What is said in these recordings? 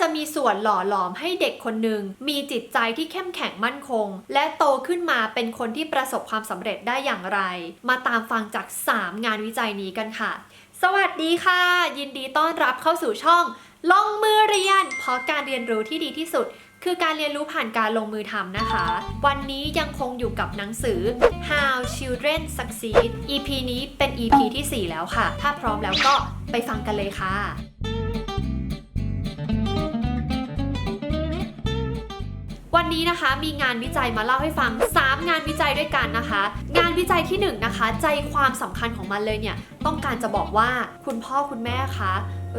จะมีส่วนหล่อหลอมให้เด็กคนหนึ่งมีจิตใจที่เข้มแข็งมั่นคง และโตขึ้นมาเป็นคนที่ประสบความสำเร็จได้อย่างไร มาตามฟังจาก 3 งานวิจัยนี้กันค่ะ สวัสดีค่ะ ยินดีต้อนรับเข้าสู่ช่อง ลงมือเรียน เพราะการเรียนรู้ที่ดีที่สุดคือการเรียนรู้ผ่านการลงมือทำนะคะ วันนี้ยังคงอยู่กับหนังสือ How Children Succeed EP นี้เป็น EP ที่ 4 แล้วค่ะ ถ้าพร้อมแล้วก็ไปฟังกันเลยค่ะ วันนี้นะคะมีงานวิจัยมาเล่าให้ฟัง 3 งานวิจัยด้วยกันนะคะ งานวิจัยที่ 1 นะคะ ใจความสำคัญของมันเลยเนี่ยต้องการจะบอกว่าคุณพ่อคุณแม่คะ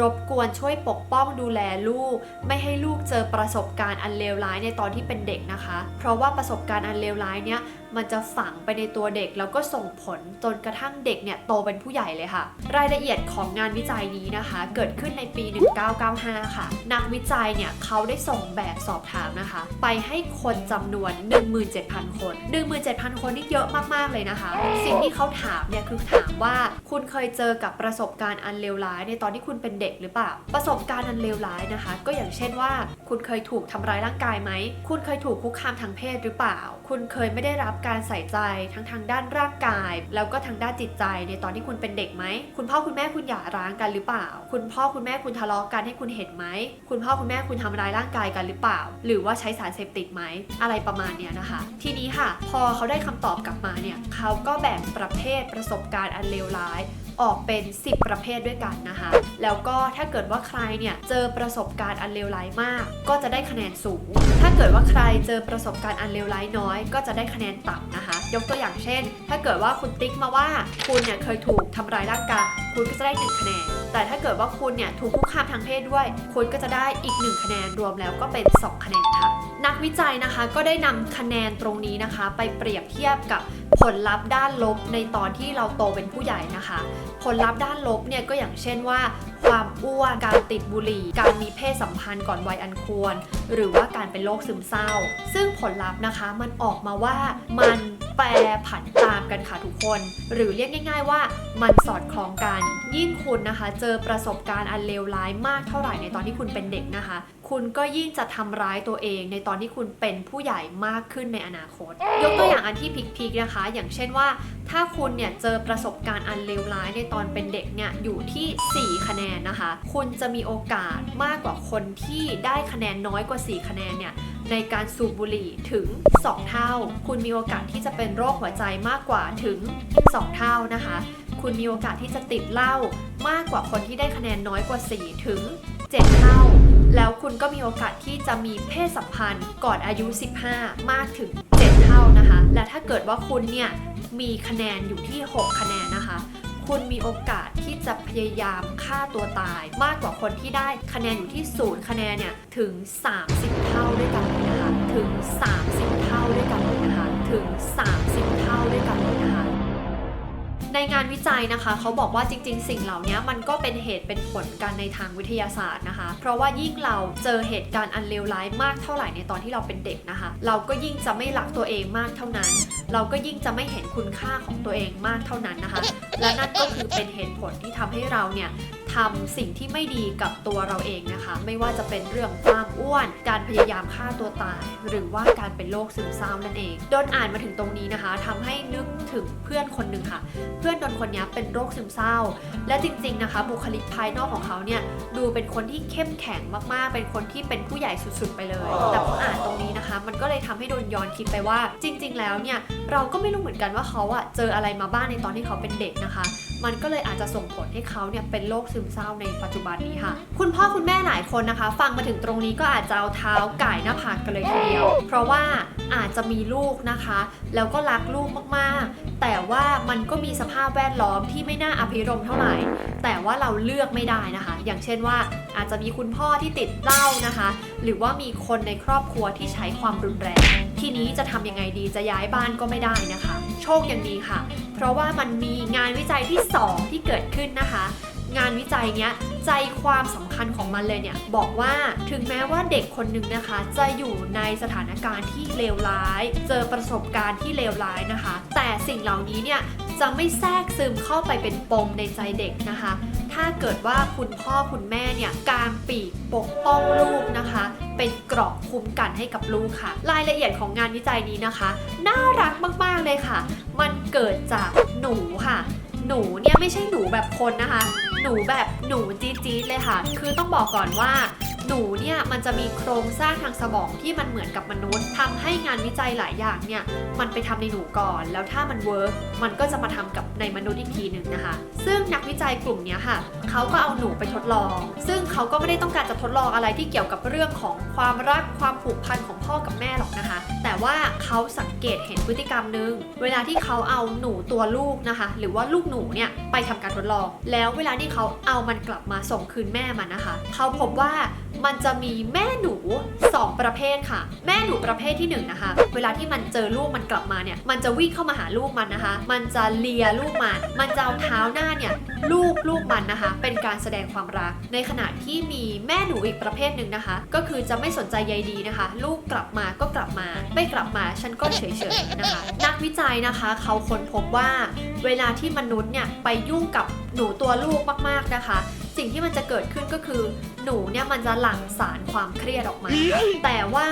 รบกวนช่วยปกป้องดูแลลูก ไม่ให้ลูกเจอประสบการณ์อันเลวร้ายในตอนที่เป็นเด็กนะคะ เพราะว่าประสบการณ์อันเลวร้ายเนี่ย มันจะฝังไปในตัวเด็กแล้วก็ส่งผลจนกระทั่งเด็กเนี่ยโตเป็นผู้ใหญ่เลยค่ะ รายละเอียดของงานวิจัยนี้นะคะ เกิดขึ้นในปี 1995 ค่ะ นักวิจัยเนี่ยเขาได้ส่งแบบสอบถามนะคะ ไปให้คนจำนวน 17,000 คน 17,000 คนนี่เยอะมาก ๆ เลยนะคะ สิ่งที่เขาถามเนี่ยคือถามว่าคุณเคยเจอกับประสบการณ์อันเลวร้าย ในตอนที่คุณเป็นเด็กหรือเปล่า ประสบการณ์อันเลวร้ายนะคะ ก็อย่างเช่นว่า คุณเคยถูกทำร้ายร่างกายไหม คุณเคยถูกคุกคามทางเพศหรือเปล่า คุณเคยไม่ได้รับการใส่ใจทั้งทางด้านร่างกาย แล้วก็ทางด้านจิตใจในตอนที่คุณเป็นเด็กไหม คุณพ่อคุณแม่คุณหย่าร้างกันหรือเปล่า คุณพ่อคุณแม่คุณทะเลาะกันให้คุณเห็นไหม คุณพ่อคุณแม่คุณทำร้ายร่างกายกันหรือเปล่า หรือว่าใช้สารเสพติดไหม อะไรประมาณเนี้ยนะคะ ทีนี้ค่ะ พอเขาได้คำตอบกลับมาเนี่ย เขาก็แบ่งประเภทประสบการณ์อันเลวร้าย ออกเป็น 10 ประเภทด้วยกันนะคะ แล้วก็ถ้าเกิดว่าใครเนี่ยเจอประสบการณ์อันเลวร้ายมาก ก็จะได้คะแนนสูง ถ้าเกิดว่าใครเจอประสบการณ์อันเลวร้ายน้อย ก็จะได้คะแนนต่ำนะคะ ยกตัวอย่างเช่น ถ้าเกิดว่าคุณติ๊กมาว่าคุณเนี่ยเคยถูกทำร้ายร่างกายคุณก็จะได้1คะแนน แต่ถ้าเกิดว่าคุณเนี่ยถูกคุกคามทางเพศด้วย คุณก็จะได้อีก 1 คะแนนรวมแล้วก็เป็น 2 คะแนนค่ะ นักวิจัยนะคะก็ได้นำคะแนนตรงนี้นะคะ ไปเปรียบเทียบกับผลลัพธ์ด้านลบในตอนที่เราโตเป็นผู้ใหญ่นะคะ ผลลัพธ์ด้านลบเนี่ยก็อย่างเช่นว่า ความอ้วน การติดบุหรี่ การมีเพศสัมพันธ์ก่อนวัยอันควร หรือว่าการเป็นโรคซึมเศร้า ซึ่งผลลัพธ์นะคะมันออกมาว่ามัน แปรผันตามกันค่ะทุกคน หรือเรียกง่าย ๆว่ามันสอดคล้องกัน ยิ่งคุณนะคะ เจอประสบการณ์อันเลวร้ายมากเท่าไหร่ในตอนที่คุณเป็นเด็กนะคะ คุณก็ยิ่งจะทำร้ายตัวเองในตอนที่คุณเป็นผู้ใหญ่มากขึ้นในอนาคต ยกตัวอย่างอันที่พิกๆนะคะ อย่างเช่นว่า ถ้าคุณเนี่ยเจอประสบการณ์อันเลวร้ายในตอนเป็นเด็กเนี่ยอยู่ที่ 4 คะแนนนะคะ คุณจะมีโอกาสมากกว่าคนที่ได้คะแนนน้อยกว่า 4 คะแนนเนี่ย ในการสูบบุหรี่ถึง 2 เท่า คุณมีโอกาสที่จะเป็นโรคหัวใจมากกว่าถึง 2 เท่านะคะ คุณมีโอกาสที่จะติดเหล้ามากกว่าคนที่ได้คะแนนน้อยกว่า 4 ถึง 7 เท่า แล้วคุณก็มีโอกาสที่จะมีเพศสัมพันธ์ก่อนอายุ 15 มากถึง 7 เท่านะคะ และถ้าเกิดว่าคุณเนี่ยมีคะแนนอยู่ที่ 6 คะแนนนะคะ คุณมีโอกาสที่จะพยายามฆ่าตัวตาย มากกว่าคนที่ได้คะแนนอยู่ที่ศูนย์คะแนนเนี่ยถึง 30 เท่าด้วยกันเลยนะคะถึง 30 เท่าด้วยกันเลยนะคะถึง 30 เท่าด้วยกันเลย ในงานวิจัยนะคะ เขาบอกว่าจริง ๆ สิ่งเหล่านี้มันก็เป็นเหตุเป็นผลกันในทางวิทยาศาสตร์นะคะ เพราะว่ายิ่งเราเจอเหตุการณ์อันเลวร้ายมากเท่าไหร่ในตอนที่เราเป็นเด็กนะคะ เราก็ยิ่งจะไม่รักตัวเองมากเท่านั้น เราก็ยิ่งจะไม่เห็นคุณค่าของตัวเองมากเท่านั้นนะคะ และนั่นก็คือเป็นเหตุผลที่ทำให้เราเนี่ย ทำสิ่งที่ไม่ดีกับตัวเราเองนะคะ ไม่ว่าจะเป็นเรื่องความอ้วน การพยายามฆ่าตัวตาย หรือว่าการเป็นโรคซึมเศร้านั่นเองโดนอ่านมาถึงตรงนี้นะคะทำให้นึกถึงเพื่อนคนหนึ่งค่ะ เพื่อนโดนคนนี้เป็นโรคซึมเศร้า และจริงๆนะคะ บุคลิกภายนอกของเขาเนี่ยดูเป็นคนที่เข้มแข็งมากๆ เป็นคนที่เป็นผู้ใหญ่สุดๆ ไปเลย แต่พออ่านตรงนี้นะคะ มันก็เลยทำให้โดนย้อนคิดไปว่า จริง ๆ แล้วเนี่ยเราก็ไม่รู้เหมือนกันว่าเขาอะเจออะไรมาบ้างในตอนที่เขาเป็นเด็กนะคะ มันก็เลยอาจจะส่งผลให้เขาเนี่ยเป็นโรคซึมเศร้าในปัจจุบันนี้ค่ะ คุณพ่อคุณแม่หลายคนนะคะ ฟังมาถึงตรงนี้ก็อาจจะเอาเท้าไก่หน้าผากกันเลยทีเดียว เพราะว่าอาจจะมีลูกนะคะ แล้วก็รักลูกมากๆ แต่ว่ามันก็มีสภาพแวดล้อมที่ไม่น่าอภิรมเท่าไหร่ แต่ว่าเราเลือกไม่ได้นะคะ อย่างเช่นว่าอาจจะมีคุณพ่อที่ติดเหล้านะคะ หรือว่ามีคนในครอบครัวที่ใช้ความรุนแรง ทีนี้จะทำยังไงดีจะย้ายบ้านก็ไม่ได้นะคะ โชคยังดีค่ะ เพราะว่ามันมีงานวิจัยที่2 ที่เกิดขึ้นนะคะ งานวิจัยเนี้ยใจความสำคัญของมันเลยเนี่ย บอกว่าถึงแม้ว่าเด็กคนหนึ่งนะคะ จะอยู่ในสถานการณ์ที่เลวร้าย เจอประสบการณ์ที่เลวร้ายนะคะ แต่สิ่งเหล่านี้เนี่ยจะไม่แทรกซึมเข้าไปเป็นปมในใจเด็กนะคะ ถ้าเกิดว่าคุณพ่อคุณแม่เนี่ยกางปีกปกป้องลูกนะคะ เป็นเกราะคุ้มกันให้กับลูกค่ะ รายละเอียดของงานวิจัยนี้นะคะ น่ารักมากๆเลยค่ะ มันเกิดจากหนูค่ะ หนูเนี่ยไม่ใช่หนูแบบคนนะคะ หนูแบบหนูจี๊ดๆเลยค่ะ คือต้องบอกก่อนว่า นูเนี่ยมันจะมีโครงสร้างทางสมองที่มันเหมือนกับมนุษย์ทำให้งานวิจัยหลายอย่างเนี่ยมันไปทำในหนูก่อน แล้วถ้ามันเวิร์กมันก็จะมาทำกับในมนุษย์อีกทีหนึ่งนะคะ ซึ่งนักวิจัยกลุ่มนี้ค่ะเขาก็เอาหนูไปทดลอง ซึ่งเขาก็ไม่ได้ต้องการจะทดลองอะไรที่เกี่ยวกับเรื่องของความรักความผูกพันของพ่อกับแม่หรอกนะคะ แต่ว่าเขาสังเกตเห็นพฤติกรรมหนึ่งเวลาที่เขาเอาหนูตัวลูกนะคะ หรือว่าลูกหนูเนี่ยไปทำการทดลอง แล้วเวลาที่เขาเอามันกลับมาส่งคืนแม่มันนะคะ เขาพบว่ามันจะมีแม่หนู 2 ประเภทค่ะ แม่หนูประเภทที่1นงนะคะ เวลาที่มันเจอลูกมันกลับมาเนี่ย มันจะวิ่งเข้ามาหาลูกมันนะคะ มันจะเลียลูกมัน มันจะเอาเท้าหน้าเนี่ยลูบลูกมันนะคะ เป็นการแสดงความรัก ในขณะที่มีแม่หนูอีกประเภทหนึ่งนะคะ ก็คือจะไม่สนใจใยดีนะคะ ลูกกลับมาก็กลับมา ไม่กลับมาฉันก็เฉยๆนะคะ นักวิจัยนะคะ เขาค้นพบว่า เวลาที่มนุษย์เนี่ยไปยุ่งกับหนูตัวลูกมากๆนะคะ สิ่งที่มันจะเกิดขึ้นก็คือ หนูเนี่ยมันจะหลั่งสารความเครียดออกมา แต่ว่า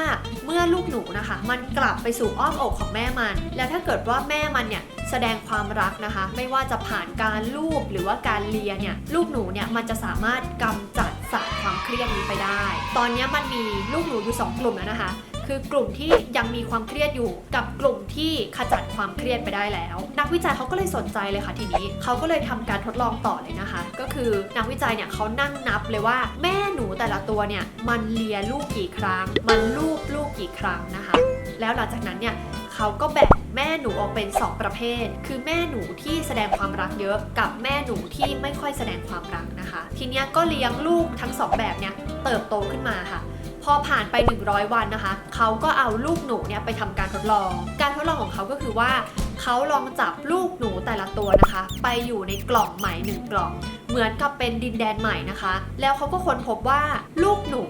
เมื่อลูกหนูนะคะ มันกลับไปสู่อ้อมอกของแม่มัน แล้วถ้าเกิดว่าแม่มันเนี่ยแสดงความรักนะคะ ไม่ว่าจะผ่านการลูบหรือว่าการเลียเนี่ยลูกหนูเนี่ยมันจะสามารถกำจัดสารความเครียดนี้ไปได้ ตอนนี้มันมีลูกหนูอยู่สองกลุ่มแล้วนะคะ คือกลุ่มที่ยังมีความเครียดอยู่กับกลุ่มที่ขจัดความเครียดไปได้แล้ว นักวิจัยเขาก็เลยสนใจเลยค่ะทีนี้เขาก็เลยทำการทดลองต่อเลยนะคะ ก็คือนักวิจัยเนี่ยเขานั่งนับเลยว่าแม่หนูแต่ละตัวเนี่ยมันเลียลูกกี่ครั้ง มันลูบลูกกี่ครั้งนะคะ แล้วหลังจากนั้นเนี่ยเขาก็แบ่งแม่หนูออกเป็น 2 ประเภท คือแม่หนูที่แสดงความรักเยอะ กับแม่หนูที่ไม่ค่อยแสดงความรักนะคะ ทีนี้ก็เลี้ยงลูกทั้งสองแบบเนี่ยเติบโตขึ้นมาค่ะ อผ่านไป 100 วันนะคะ เขาก็เอาลูกหนูเนี่ยไปทำการทดลอง การทดลองของเขาก็คือว่า เขาลองจับลูกหนูแต่ละตัวนะคะ ไปอยู่ในกล่องใหม่หนึ่งกล่องเหมือนกับเป็นดินแดนใหม่นะคะ แล้วเขาก็ค้นพบว่าลูกหนู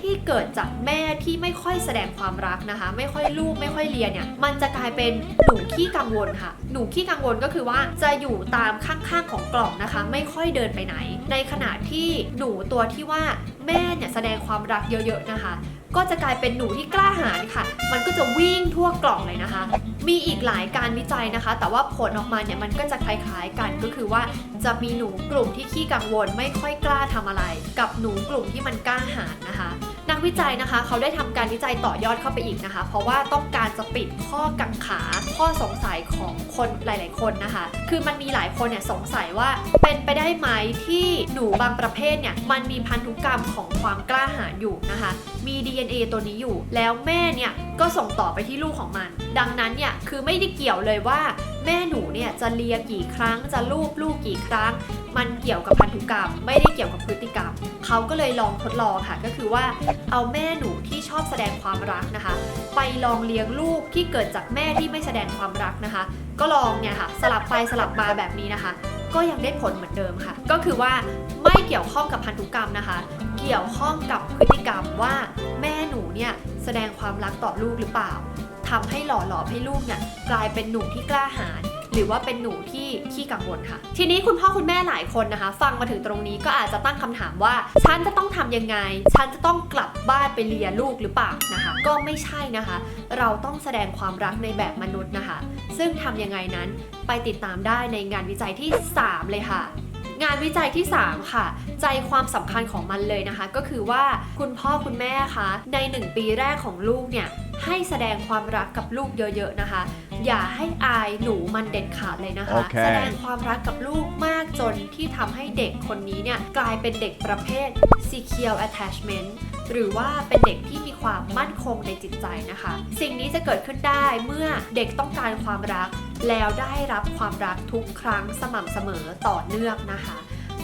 ที่เกิดจากแม่ที่ไม่ค่อยแสดงความรักนะคะ ไม่ค่อยลูกไม่ค่อยเลียเนี่ย มันจะกลายเป็นหนูขี้กังวลค่ะ หนูขี้กังวลก็คือว่าจะอยู่ตามข้างๆของกล่องนะคะ ไม่ค่อยเดินไปไหน ในขณะที่หนูตัวที่ว่าแม่เนี่ยแสดงความรักเยอะๆนะคะ ก็จะกลายเป็นหนูที่กล้าหาญค่ะ มันก็จะวิ่งทั่วกล่องเลยนะคะ มีอีกหลายการวิจัยนะคะ แต่ว่าผลออกมาเนี่ยมันก็จะคล้ายๆกันก็คือว่าจะมีหนูกลุ่มที่ขี้กังวลไม่ค่อยกล้าทำอะไร กับหนูกลุ่มที่มันกล้าหาญนะคะ วิจัยนะคะเขาได้ทำการวิจัยต่อยอดเข้าไปอีกนะคะ เพราะว่าต้องการจะปิดข้อกังขาข้อสงสัยของคนหลาย ๆ คนนะคะ คือมันมีหลายคนเนี่ยสงสัยว่าเป็นไปได้ไหมที่หนูบางประเภทเนี่ยมันมีพันธุกรรมของความกล้าหาญอยู่นะคะ มี DNA ตัวนี้อยู่ แล้วแม่เนี่ยก็ส่งต่อไปที่ลูกของมัน ดังนั้นเนี่ยคือไม่ได้เกี่ยวเลยว่า แม่หนูเนี่ยจะเลียกี่ครั้งจะลูบลูกกี่ครั้ง มันเกี่ยวกับพันธุกรรม ไม่ได้เกี่ยวกับพฤติกรรม เขาก็เลยลองทดลองค่ะ ก็คือว่าเอาแม่หนูที่ชอบแสดงความรักนะคะ ไปลองเลี้ยงลูกที่เกิดจากแม่ที่ไม่แสดงความรักนะคะ ก็ลองเนี่ยค่ะ สลับไปสลับมาแบบนี้นะคะ ก็ยังได้ผลเหมือนเดิมค่ะ ก็คือว่าไม่เกี่ยวข้องกับพันธุกรรมนะคะ เกี่ยวข้องกับพฤติกรรมว่าแม่หนูเนี่ยแสดงความรักต่อลูกหรือเปล่า ทำให้หล่อหลอมให้ลูกเนี่ยกลายเป็นหนูที่กล้าหาญหรือว่าเป็นหนูที่ขี้กังวลค่ะ ทีนี้คุณพ่อคุณแม่หลายคนนะคะ ฟังมาถึงตรงนี้ก็อาจจะตั้งคำถามว่า ฉันจะต้องทำยังไง ฉันจะต้องกลับบ้านไปเลียลูกหรือเปล่านะคะ ก็ไม่ใช่นะคะ เราต้องแสดงความรักในแบบมนุษย์นะคะ ซึ่งทำยังไงนั้นไปติดตามได้ในงานวิจัยที่ 3 เลยค่ะ งานวิจัยที่ 3 ค่ะ ใจความสำคัญของมันเลยนะคะ ก็คือว่าคุณพ่อคุณแม่คะใน 1 ปีแรกของลูกเนี่ยให้แสดงความรักกับลูกเยอะ ๆ นะคะ อย่าให้อายหนูมันเด็ดขาดเลยนะคะโอเคแสดงความรักกับลูกมากจนที่ทำให้เด็กคนนี้เนี่ยกลายเป็นเด็กประเภท secure attachment หรือว่าเป็นเด็กที่มีความมั่นคงในจิตใจนะคะ สิ่งนี้จะเกิดขึ้นได้เมื่อเด็กต้องการความรัก แล้วได้รับความรักทุกครั้งสม่ำเสมอต่อเนื่องนะคะ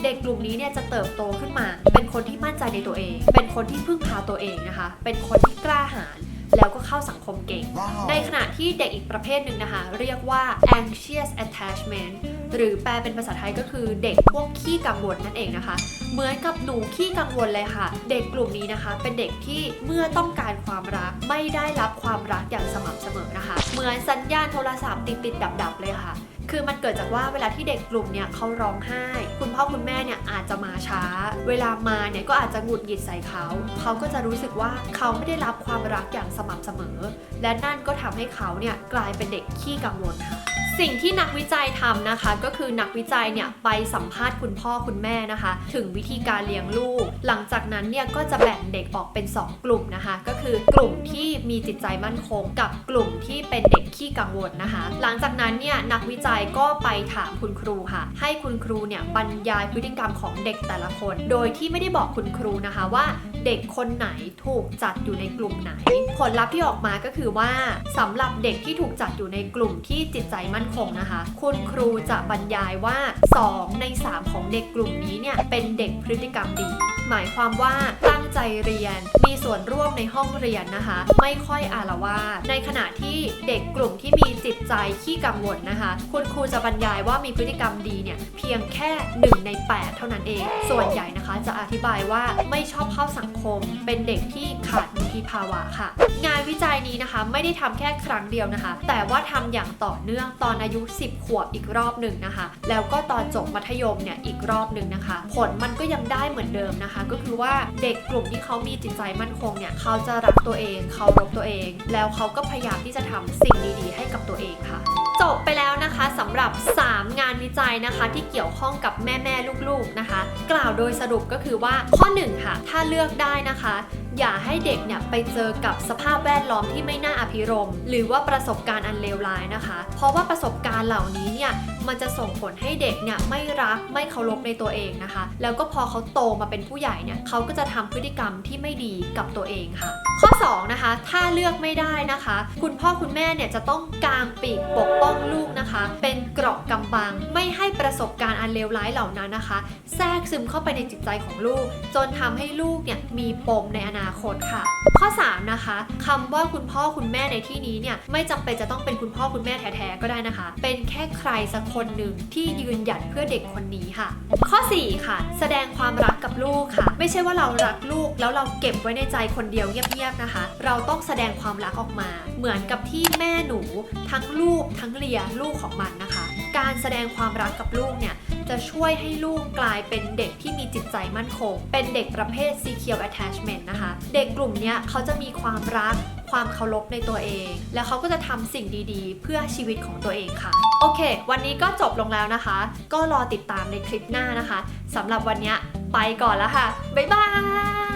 เด็กกลุ่มนี้เนี่ยจะเติบโตขึ้นมา เป็นคนที่มั่นใจในตัวเอง เป็นคนที่พึ่งพาตัวเองนะคะ เป็นคนที่กล้าหาญแล้วก็เข้าสังคมเก่ง ในขณะที่เด็กอีกประเภทหนึ่งนะคะ เรียกว่า anxious attachment หรือแปลเป็นภาษาไทยก็คือเด็กพวกขี้กังวลนั่นเองนะคะ เหมือนกับหนูขี้กังวลเลยค่ะ เด็กกลุ่มนี้นะคะ เป็นเด็กที่เมื่อต้องการความรักไม่ได้รับความรักอย่างสม่ำเสมอนะคะ เหมือนสัญญาณโทรศัพท์ติดติดดับดับๆเลยค่ะ คือมันเกิดจากว่าเวลาที่เด็กกลุ่มเนี่ยเขาร้องไห้ คุณพ่อคุณแม่เนี่ยอาจจะมาช้า เวลามาเนี่ยก็อาจจะหงุดหงิดใส่เขา เขาก็จะรู้สึกว่าเขาไม่ได้รับความรักอย่างสม่ำเสมอ และนั่นก็ทำให้เขาเนี่ยกลายเป็นเด็กขี้กังวลค่ะ สิ่งที่นักวิจัยทำนะคะ ก็คือนักวิจัยเนี่ยไปสัมภาษณ์คุณพ่อคุณแม่นะคะ ถึงวิธีการเลี้ยงลูก หลังจากนั้นเนี่ยก็จะแบ่งเด็กออกเป็น 2 กลุ่มนะคะ ก็คือกลุ่มที่มีจิตใจมั่นคง กับกลุ่มที่เป็นเด็กขี้กังวลนะคะ หลังจากนั้นเนี่ยนักวิจัยก็ไปถามคุณครูค่ะ ให้คุณครูเนี่ยบรรยายพฤติกรรมของเด็กแต่ละคน โดยที่ไม่ได้บอกคุณครูนะคะว่า เด็กคนไหนถูกจัดอยู่ในกลุ่มไหน ผลลัพธ์ที่ออกมาก็คือว่าสำหรับเด็กที่ถูกจัดอยู่ในกลุ่มที่จิตใจมั่นคงนะคะ คุณครูจะบรรยายว่า 2 ใน 3 ของเด็กกลุ่มนี้เนี่ยเป็นเด็กพฤติกรรมดี หมายความว่าตั้งใจเรียนมีส่วนร่วมในห้องเรียนนะคะ ไม่ค่อยอาละวาดในขณะที่เด็กกลุ่มที่มีจิตใจขี้กังวลนะคะ คุณครูจะบรรยายว่ามีพฤติกรรมดีเนี่ยเพียงแค่ 1 ใน 8 เท่านั้นเอง ส่วนใหญ่นะคะจะอธิบายว่าไม่ชอบเข้าสังคม เป็นเด็กที่ขาดวุฒิภาวะค่ะ งานวิจัยนี้นะคะไม่ได้ทำแค่ครั้งเดียวนะคะ แต่ว่าทำอย่างต่อเนื่องตอนอายุ 10 ขวบอีกรอบหนึ่งนะคะ แล้วก็ตอนจบมัธยมเนี่ยอีกรอบหนึ่งนะคะ ผลมันก็ยังได้เหมือนเดิมนะคะ ก็คือว่าเด็กกลุ่มที่เขามีจิตใจมั่นคงเนี่ยเขาจะรักตัวเองเคารพตัวเอง แล้วเขาก็พยายามที่จะทำสิ่งดีๆ ให้กับตัวเองค่ะ จบไปแล้วนะคะสำหรับ 3 งานวิจัยนะคะที่เกี่ยวข้องกับแม่แม่ลูกๆนะคะ กล่าวโดยสรุปก็คือว่าข้อ1ค่ะถ้าเลือกได้นะคะ อย่าให้เด็กเนี่ยไปเจอกับสภาพแวดล้อมที่ไม่น่าอภิรมหรือว่าประสบการณ์อันเลวร้ายนะคะ เพราะว่าประสบการณ์เหล่านี้เนี่ยมันจะส่งผลให้เด็กเนี่ยไม่รักไม่เคารพในตัวเองนะคะ แล้วก็พอเขาโตมาเป็นผู้ใหญ่เนี่ยเขาก็จะทำพฤติกรรมที่ไม่ดีกับตัวเองค่ะ ข้อ 2 นะคะ ถ้าเลือกไม่ได้นะคะ คุณพ่อคุณแม่เนี่ยจะต้องกางปีกปกป้องลูกนะคะ เป็นเกราะกำบัง ไม่ให้ประสบการณ์อันเลวร้ายเหล่านั้นนะคะ แทรกซึมเข้าไปในจิตใจของลูก จนทำให้ลูกเนี่ยมีปมในอนาคตค่ะ ข้อ 3 นะคะคำว่าคุณพ่อคุณแม่ในที่นี้เนี่ยไม่จำเป็นจะต้องเป็นคุณพ่อคุณแม่แท้ๆก็ได้นะคะ เป็นแค่ใครสักคนนหนึ่งที่ยืนหยัดเพื่อเด็กคนนี้ค่ะ ข้อ 4 ค่ะ แสดงความรักกับลูกค่ะ ไม่ใช่ว่าเรารักลูกแล้วเราเก็บไว้ในใจคนเดียวเงียบๆนะคะ เราต้องแสดงความรักออกมา เหมือนกับที่แม่หนู ทั้งลูกทั้งเลียลูกของมันนะคะ การแสดงความรักกับลูกเนี่ยจะช่วยให้ลูกกลายเป็นเด็กที่มีจิตใจมั่นคง เป็นเด็กประเภท secure attachment นะคะ เด็กกลุ่มนี้เขาจะมีความรัก ความเคารพในตัวเอง แล้วเขาก็จะทำสิ่งดีๆ เพื่อชีวิตของตัวเองค่ะ โอเค วันนี้ก็จบลงแล้วนะคะ ก็รอติดตามในคลิปหน้านะคะสำหรับวันนี้ไปก่อนแล้วค่ะ บ๊ายบาย